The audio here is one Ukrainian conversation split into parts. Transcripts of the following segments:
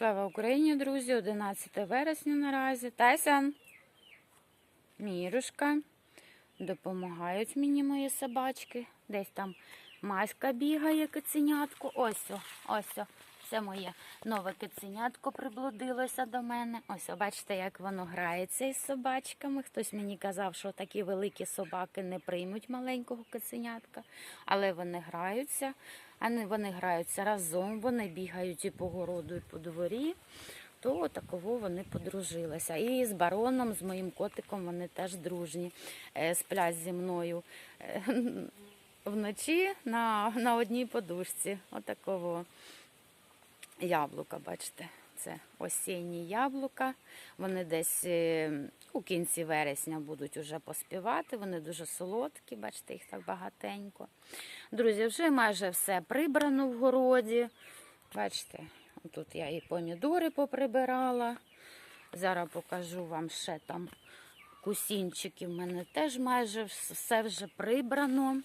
Слава Україні, друзі! 11 вересня наразі. Тайсон, Мірушка. Допомагають мені мої собачки. Десь там Маська бігає, киценятко. Ось, о, ось. о. Це моє нове киценятко приблудилося до мене. Ось, о, бачите, як воно грається із собачками. Хтось мені казав, що такі великі собаки не приймуть маленького киценятка, але вони граються. Вони, граються разом, вони бігають і по городу, і по дворі. То такого вони подружилися. І з бароном, з моїм котиком, вони теж дружні, е, сплять зі мною е, вночі на, на одній подушці. Отакого яблука, бачите. Це осінні яблука. Вони десь е, у кінці вересня будуть уже поспівати. Вони дуже солодкі, бачите, їх так багатенько. Друзі, вже майже все прибрано в городі. Бачите, тут я і помідори поприбирала. Зараз покажу вам ще там кусінчики. В мене теж майже все вже прибрано.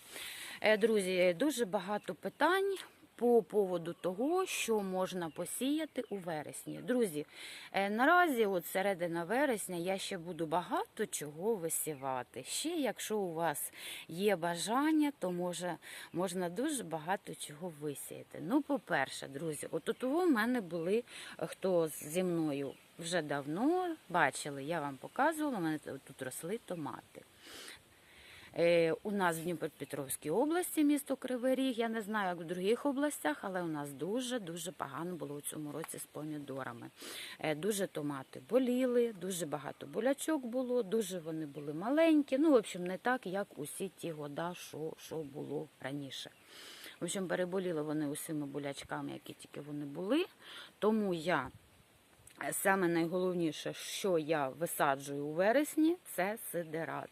Е, Друзі, дуже багато питань по поводу того, що можна посіяти у вересні. Друзі, е, наразі, от середина вересня, я ще буду багато чого висівати. Ще, якщо у вас є бажання, то може можна дуже багато чого висіяти. Ну, по-перше, друзі, от у мене були хто зі мною вже давно бачили, я вам показувала, у мене тут росли томати. Е, У нас в Дніпропетровській області, місто Кривий Ріг, я не знаю, як в других областях, але у нас дуже-дуже погано було у цьому році з помідорами. Е, Дуже томати боліли, дуже багато болячок було, дуже вони були маленькі. Ну, в общем, не так, як усі ті года, що, що було раніше. В общем, переболіли вони усіма болячками, які тільки вони були. Тому я е, саме найголовніше, що я висаджую у вересні, це сидерат.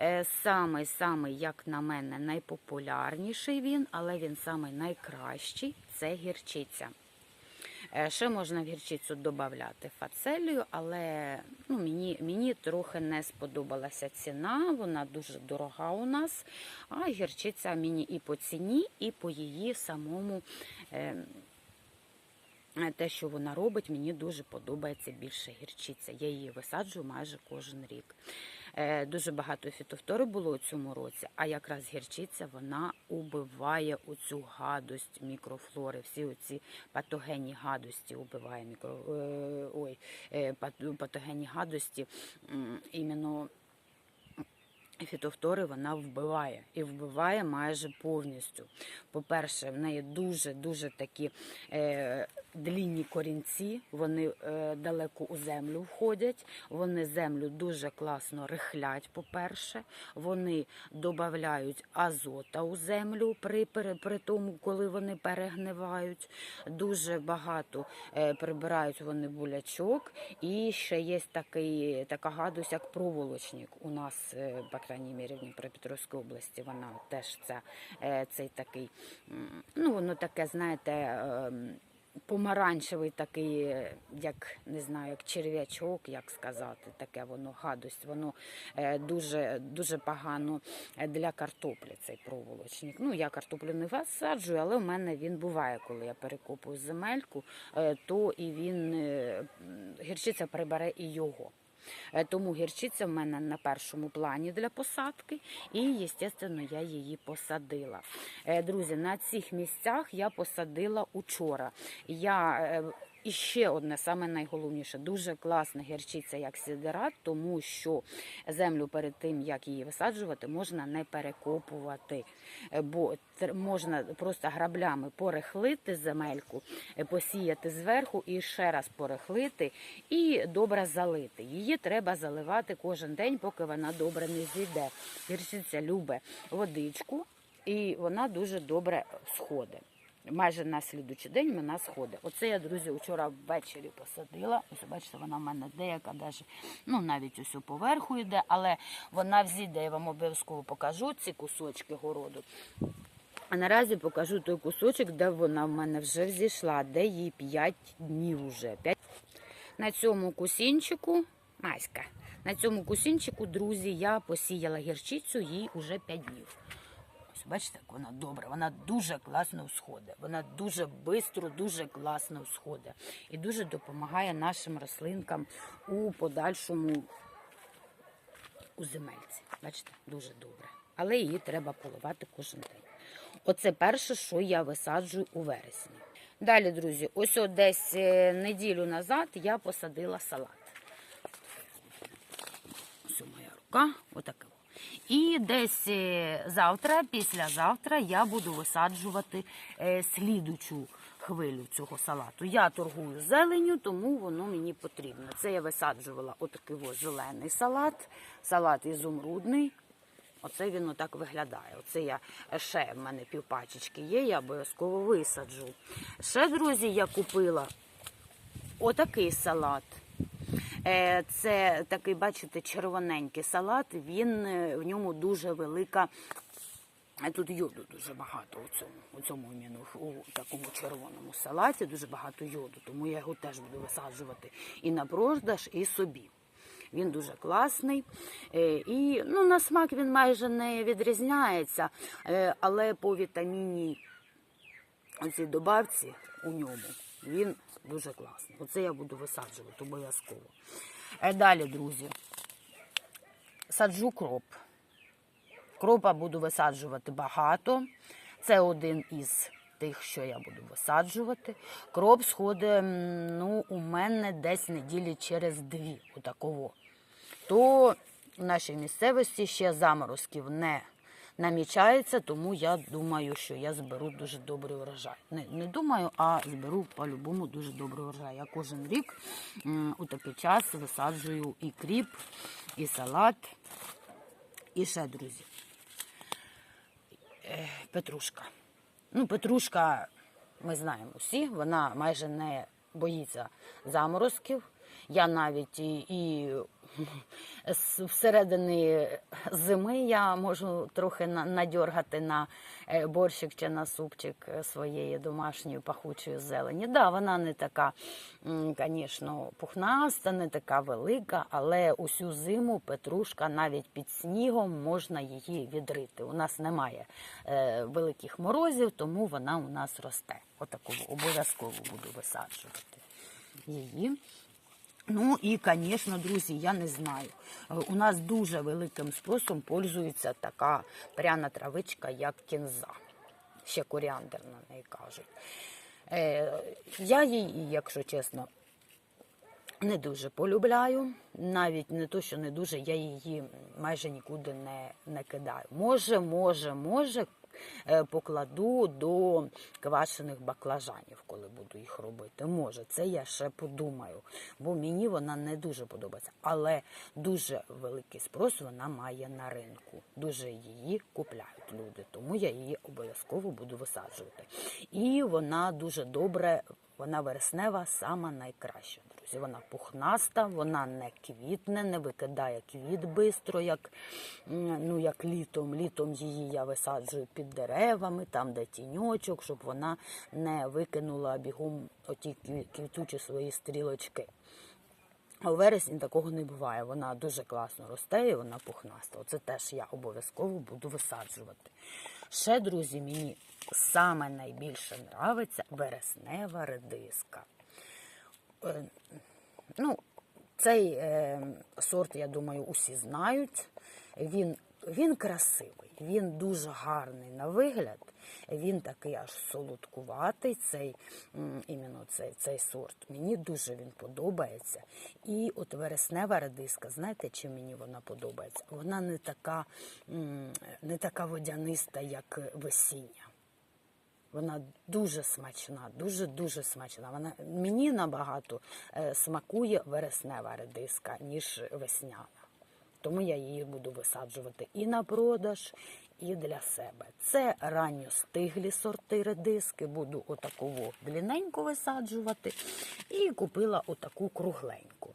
Е, Самий, самий, як на мене, найпопулярніший він, але він самий найкращий це гірчиця. Е, Ще можна в гірчицю додати фацелію, але ну, мені, мені трохи не сподобалася ціна, вона дуже дорога у нас. А гірчиця мені і по ціні, і по її самому. Е, те, що вона робить, мені дуже подобається більше гірчиця. Я її висаджую майже кожен рік. Е, Дуже багато фітофтори було у цьому році, а якраз гірчиця вона убиває оцю гадость мікрофлори. Всі оці патогенні гадості убиває мікро... е, ой, е, патогенні гадості іменно фітофтори вона вбиває і вбиває майже повністю. По-перше, в неї дуже-дуже такі е, длінні корінці, вони е, далеко у землю входять, вони землю дуже класно рихлять, по-перше, вони додають азота у землю при, при, при тому, коли вони перегнивають. Дуже багато е, прибирають вони булячок. І ще є такий, така гадость, як проволочник. У нас, е, по крайній мірі, в Дніпропетровській області, вона теж ця, цей такий, ну воно таке, знаєте, ем, помаранчевий такий, е, як не знаю, як черв'ячок, як сказати, таке воно гадость. Воно е, дуже дуже погано для картоплі цей проволочник. Ну я картоплю не висаджую, але в мене він буває, коли я перекопую земельку, е, то і він е, гірчиця прибере і його. Е, Тому гірчиця в мене на першому плані для посадки, і, звісно, я її посадила. Е, Друзі, на цих місцях я посадила учора. Я е, і ще одне, саме найголовніше, дуже класна гірчиця як сідерат, тому що землю перед тим, як її висаджувати, можна не перекопувати, Е, бо можна просто граблями порихлити земельку, е, посіяти зверху і ще раз порихлити і добре залити. Її треба заливати кожен день, поки вона добре не зійде. Гірчиця любить водичку, і вона дуже добре сходить. Майже на слідучий день вона сходить. Оце я, друзі, вчора ввечері посадила. Ось бачите, вона в мене деяка, даже, ну навіть ось поверху йде, але вона взійде, я вам обов'язково покажу ці кусочки городу. А наразі покажу той кусочок, де вона в мене вже взійшла, де їй 5 днів уже. 5... На цьому кусінчику, Маська, на цьому кусінчику, друзі, я посіяла гірчицю, їй уже 5 днів. Бачите, як вона добра, вона дуже класно всходить. Вона дуже швидко, дуже класно всходить. І дуже допомагає нашим рослинкам у подальшому у земельці. Бачите, дуже добре. Але її треба поливати кожен день. Оце перше, що я висаджую у вересні. Далі, друзі, ось десь е, неділю назад я посадила салат. Ось моя рука, отаке. І десь е, завтра, післязавтра, я буду висаджувати е, слідучу хвилю цього салату. Я торгую зеленю, тому воно мені потрібно. Це я висаджувала отакий ось зелений салат, салат ізумрудний. Оце він отак виглядає. Оце я ще в мене півпачечки є, я обов'язково висаджу. Ще, друзі, я купила отакий салат. Е, Це такий, бачите, червоненький салат. Він е, в ньому дуже велика. е, Тут йоду дуже багато у цьому, у цьому іменно, у такому червоному салаті дуже багато йоду, тому я його теж буду висаджувати і на продаж, і собі. Він дуже класний. І ну, на смак він майже не відрізняється, але по вітаміні оцій добавці у ньому він дуже класний. Оце я буду висаджувати обов'язково. Е, Далі, друзі, саджу кроп. Кропа буду висаджувати багато. Це один із тих, що я буду висаджувати. Кроп сходить ну, у мене десь неділі через дві. Отаково. То в нашій місцевості ще заморозків не намічається, тому я думаю, що я зберу дуже добрий урожай. Не, не думаю, а зберу по-любому дуже добрий урожай. Я кожен рік у такий час висаджую і кріп, і салат, і ще, друзі. Е, Петрушка. Ну, Петрушка, ми знаємо всі, вона майже не боїться заморозків. Я навіть і, і всередині зими я можу трохи на- надьоргати на е, борщик чи на супчик е, своєї домашньої пахучої зелені. Да, вона не така, звісно, пухнаста, не така велика, але усю зиму петрушка навіть під снігом можна її відрити. У нас немає е, великих морозів, тому вона у нас росте. Отаково обов'язково буду висаджувати її. Ну і, звісно, друзі, я не знаю. Е, У нас дуже великим спросом пользується така пряна травичка, як кінза. Ще коріандр на неї кажуть. Е, я її, якщо чесно, не дуже полюбляю. Навіть не то, що не дуже, я її майже нікуди не, не кидаю. Може, може, може, покладу до квашених баклажанів, коли буду їх робити. Може, це я ще подумаю, бо мені вона не дуже подобається. Але дуже великий спрос вона має на ринку. Дуже її купляють люди, тому я її обов'язково буду висаджувати. І вона дуже добре, вона вереснева, сама найкраща. Друзі, вона пухнаста, вона не квітне, не викидає квіт бистро, як, ну, як літом. Літом її я висаджую під деревами, там, де тіньочок, щоб вона не викинула бігом оті квітучі свої стрілочки. А у вересні такого не буває. Вона дуже класно росте і вона пухнаста. Оце теж я обов'язково буду висаджувати. Ще, друзі, мені саме найбільше нравиться вереснева редиска. Е, Ну, цей е, сорт, я думаю, усі знають. Він, він красивий, він дуже гарний на вигляд. Він такий аж солодкуватий, цей, іменно цей, цей сорт. Мені дуже він подобається. І от вереснева редиска, знаєте, чим мені вона подобається? Вона не така, не така водяниста, як весіння. Вона дуже смачна, дуже-дуже смачна. Вона мені набагато е, смакує вереснева редиска, ніж весняна. Тому я її буду висаджувати і на продаж, і для себе. Це ранньостиглі сорти редиски. Буду отаково длінненько висаджувати. І купила отаку кругленьку.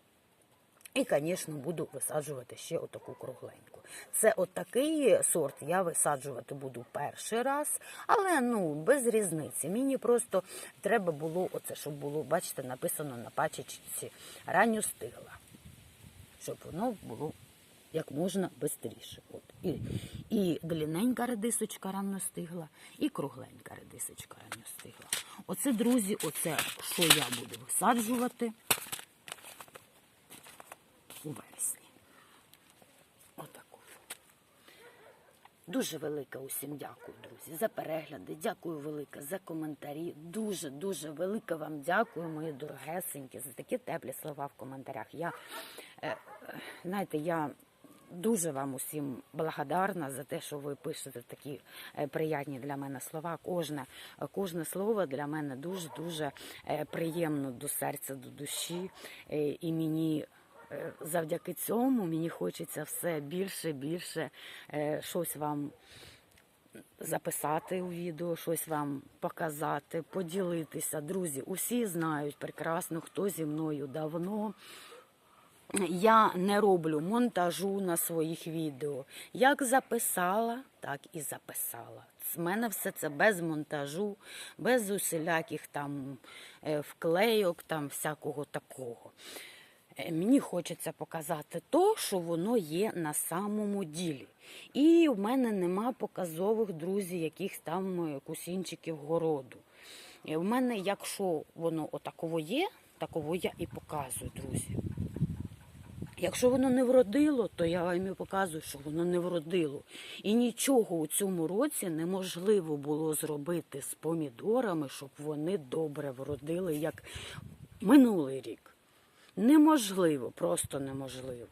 І, звісно, буду висаджувати ще отаку кругленьку. Це отакий сорт я висаджувати буду перший раз, але ну без різниці. Мені просто треба було оце, щоб було, бачите, написано на пачечці ранньостигла, щоб воно було як можна швидше. І, і длинненька редисочка рано стигла, і кругленька редисочка рано стигла. Оце, друзі, оце, що я буду висаджувати у вересні. Дуже велике усім дякую, друзі, за перегляди. Дякую велике за коментарі. Дуже дуже велике вам дякую, мої дорогесенькі, за такі теплі слова в коментарях. Я е, знаєте, я дуже вам усім благодарна за те, що ви пишете такі е, приятні для мене слова. Кожне, кожне слово для мене дуже дуже е, приємно до серця, до душі. І мені завдяки цьому мені хочеться все більше, більше е, щось вам записати у відео, щось вам показати, поділитися. Друзі, усі знають прекрасно, хто зі мною давно. Я не роблю монтажу на своїх відео. Як записала, так і записала. З мене все це без монтажу, без усіляких там е, вклейок, там всякого такого. Е, Мені хочеться показати то, що воно є на самому ділі. І в мене нема показових друзів, якихось там е, кусінчиків городу. Е, В мене, якщо воно отаково є, таково я і показую, друзі. Якщо воно не вродило, то я вам і показую, що воно не вродило. І нічого у цьому році неможливо було зробити з помідорами, щоб вони добре вродили, як минулий рік. Неможливо, просто неможливо.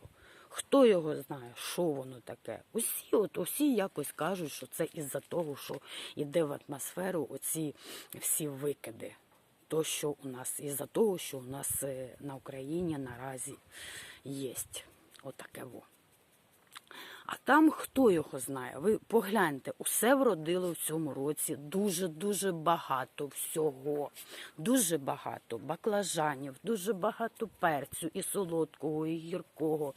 Хто його знає, що воно таке? Усі, от усі якось кажуть, що це із-за того, що йде в атмосферу оці всі викиди. То, що у нас, із-за того, що у нас е, на Україні наразі є. Отаке во. А там хто його знає? Ви погляньте, усе вродило в цьому році дуже-дуже багато всього. Дуже багато баклажанів, дуже багато перцю і солодкого, і гіркого.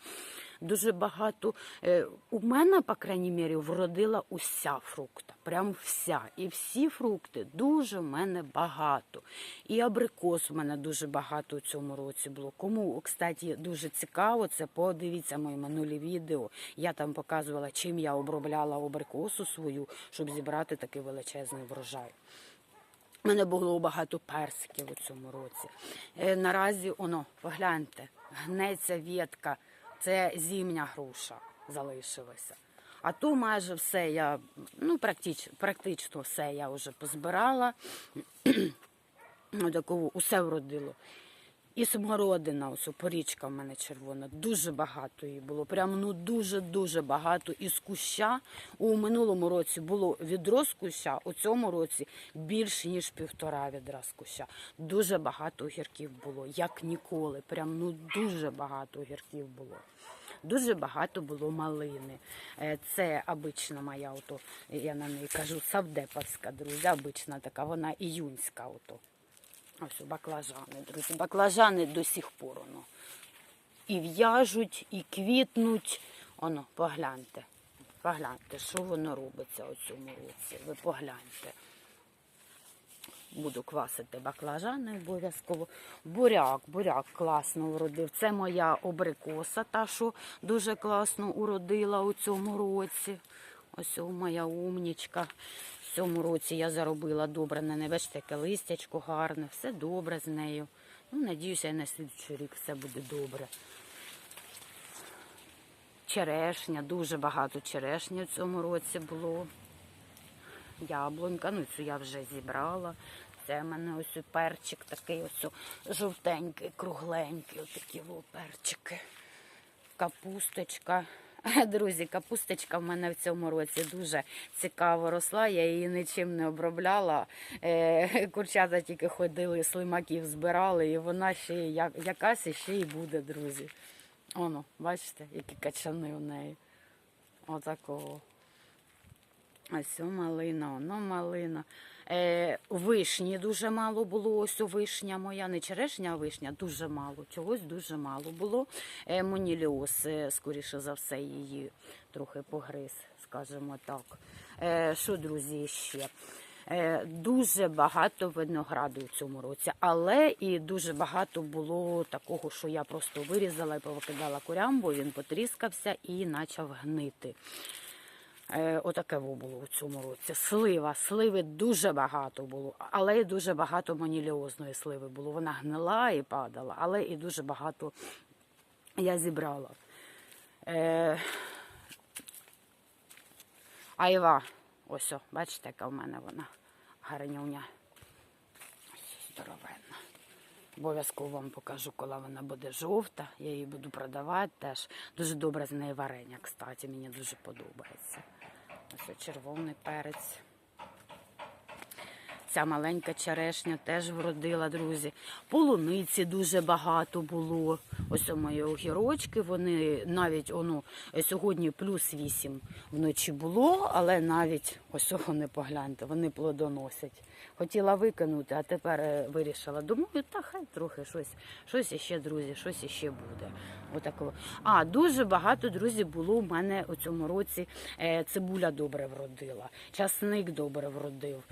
Дуже багато. Е, у мене, по крайній мірі, вродила уся фрукта. Прям вся. І всі фрукти дуже в мене багато. І абрикос у мене дуже багато у цьому році було. Кому, кстати, дуже цікаво, це подивіться мої минулі відео. Я там показувала, чим я обробляла абрикосу свою, щоб зібрати такий величезний врожай. У мене було багато персиків у цьому році. Е, наразі, оно, погляньте, гнеться ветка, це зімня груша залишилася. А то майже все я, ну, практично, практично все я вже позбирала. Такову, усе вродило. І смородина, ось порічка в мене червона, дуже багато її було. Прям ну дуже-дуже багато. Із куща у минулому році було відро з куща, у цьому році більше, ніж півтора відра з куща. Дуже багато огірків було, як ніколи. Прям ну дуже багато огірків було. Дуже багато було малини. Е, Це обична моя, ото, я на неї кажу, савдеповська, друзі, обична така, вона іюнська. Ото. Ось баклажани, друзі. Баклажани до сих пор воно. І в'яжуть, і квітнуть. Оно, погляньте. Погляньте, що воно робиться у цьому році. Ви погляньте. Буду квасити баклажани обов'язково. Буряк, буряк класно уродив. Це моя обрикоса, та, що дуже класно уродила у цьому році. Ось моя умнічка. Цьому році я заробила добре на не бачите, яке листячко гарне, все добре з нею. Ну, надіюся, і на слідчий рік все буде добре. Черешня, дуже багато черешні в цьому році було. Яблунька, ну цю я вже зібрала. Це в мене ось перчик такий ось жовтенький, кругленький, отакі о перчики. Капусточка. Друзі, капусточка в мене в цьому році дуже цікаво росла. Я її нічим не обробляла. Е, Курчата тільки ходили, слимаків збирали, і вона ще якась іще й буде, друзі. Оно, бачите, які качани у неї. Отакого. Ось о малина, воно малина. Е, вишні дуже мало було. Ось о вишня моя, не черешня, а вишня дуже мало. Чогось дуже мало було. Е, Моніліоз, е, скоріше за все, її трохи погриз, скажімо так. Що, друзі, ще? Дуже багато винограду у цьому році, але і дуже багато було такого, що я просто вирізала і повикидала курям, бо він потріскався і почав гнити. Е, Отаке було у цьому році. Слива, сливи дуже багато було, але і дуже багато маніліозної сливи було. Вона гнила і падала, але і дуже багато я зібрала. Е, айва, ось, бачите, яка в мене вона гарнюня. Обов'язково вам покажу, коли вона буде жовта. Я її буду продавати теж. Дуже добре з неї варення, кстати, мені дуже подобається. Ось червоний перець. Ця маленька черешня теж вродила, друзі. Полуниці дуже багато було. Ось у мої огірочки. Вони навіть оно, сьогодні плюс 8 вночі було, але навіть ось вони погляньте, вони плодоносять. Хотіла викинути, а тепер е, вирішила. Думаю, та хай трохи щось, щось іще, друзі, щось іще буде. Отакого. А дуже багато друзі було у мене у цьому році. Е, Цибуля добре вродила, часник добре вродив.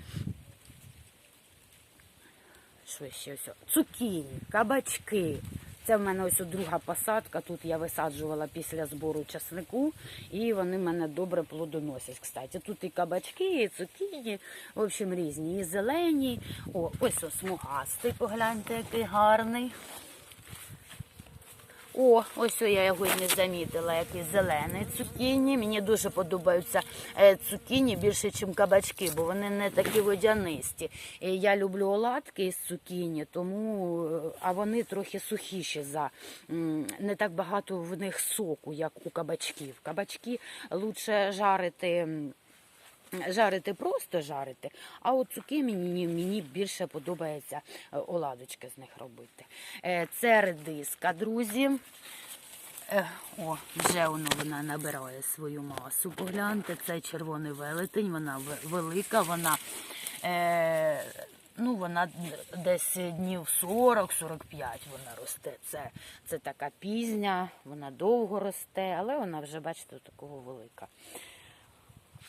Що ще ось? Цукіні, кабачки. Це в мене ось друга посадка. Тут я висаджувала після збору часнику, і вони мене добре плодоносять. Кстати, тут і кабачки, і цукіні, в общем, різні. І зелені. О, ось смугастий, погляньте, який гарний. О, ось я його не замітила, який зелений цукіні. Мені дуже подобаються е, цукіні більше, ніж кабачки, бо вони не такі водянисті. Я люблю оладки із цукіні, тому е, а вони трохи сухіші за не так багато в них соку, як у кабачків. Кабачки лучше жарити. Жарити просто жарити, а от цуки мені, мені більше подобається е, оладочки з них робити. Е, Це редиска, друзі. Е, О, вже воно вона набирає свою масу. Погляньте, це червоний велетень, вона велика, вона, е, ну, вона десь днів 40-45 вона росте. Це, це така пізня, вона довго росте, але вона вже, бачите, такого велика.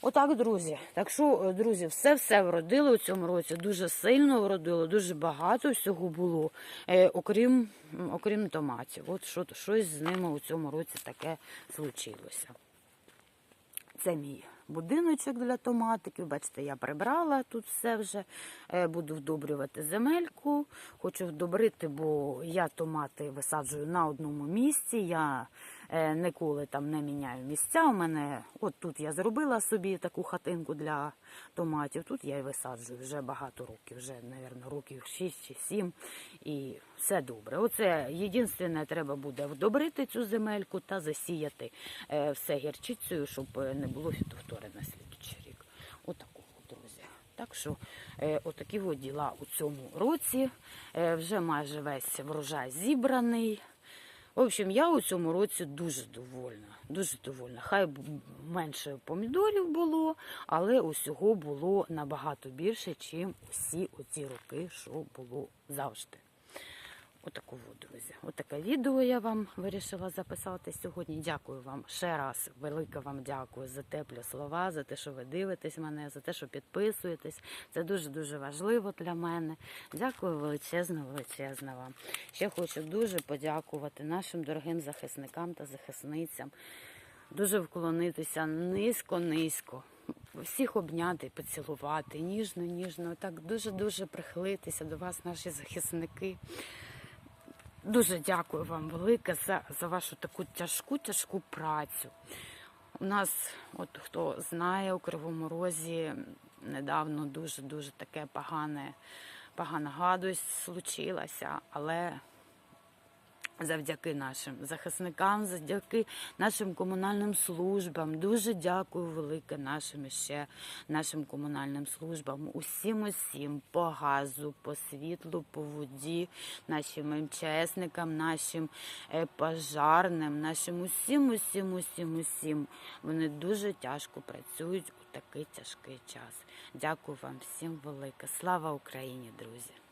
Отак, друзі. Так що, е, друзі, все-все вродило у цьому році. Дуже сильно вродило, дуже багато всього було, е, окрім, окрім томатів. От що, щось з ними у цьому році таке случилося. Це мій будиночок для томатиків. Бачите, я прибрала тут все вже. Е, Буду вдобрювати земельку. Хочу вдобрити, бо я томати висаджую на одному місці. Я ніколи там не міняю місця. У мене от тут я зробила собі таку хатинку для томатів. Тут я і висаджую вже багато років, вже, мабуть, років 6 чи 7. І все добре. Оце єдине, треба буде вдобрити цю земельку та засіяти е, все гірчицею, щоб е, не було фітофтори на слідчий рік. Отакого, друзі. Так що е, отакі от діла у цьому році. Е, вже майже весь врожай зібраний. В общем, я у цьому році дуже довольна. Дуже довольна. Хай менше помідорів було, але усього було набагато більше, чим усі оці роки, що було завжди. Отаку от, друзі. Отаке відео я вам вирішила записати сьогодні. Дякую вам ще раз. Велике вам дякую за теплі слова, за те, що ви дивитесь мене, за те, що підписуєтесь. Це дуже дуже важливо для мене. Дякую величезно, величезно вам. Ще хочу дуже подякувати нашим дорогим захисникам та захисницям. Дуже вклонитися низько-низько. Всіх обняти, поцілувати, ніжно, ніжно, так дуже-дуже прихилитися до вас, наші захисники. Дуже дякую вам велике за, за вашу таку тяжку, тяжку працю. У нас, от хто знає, у Кривому Розі недавно дуже-дуже таке погане, погана гадость случилася, але завдяки нашим захисникам, завдяки нашим комунальним службам. Дуже дякую велике нашим ще нашим комунальним службам. Усім, усім по газу, по світлу, по воді, нашим МЧСникам, нашим е, пожарним, нашим усім, усім, усім, усім. Вони дуже тяжко працюють у такий тяжкий час. Дякую вам всім велике. Слава Україні, друзі!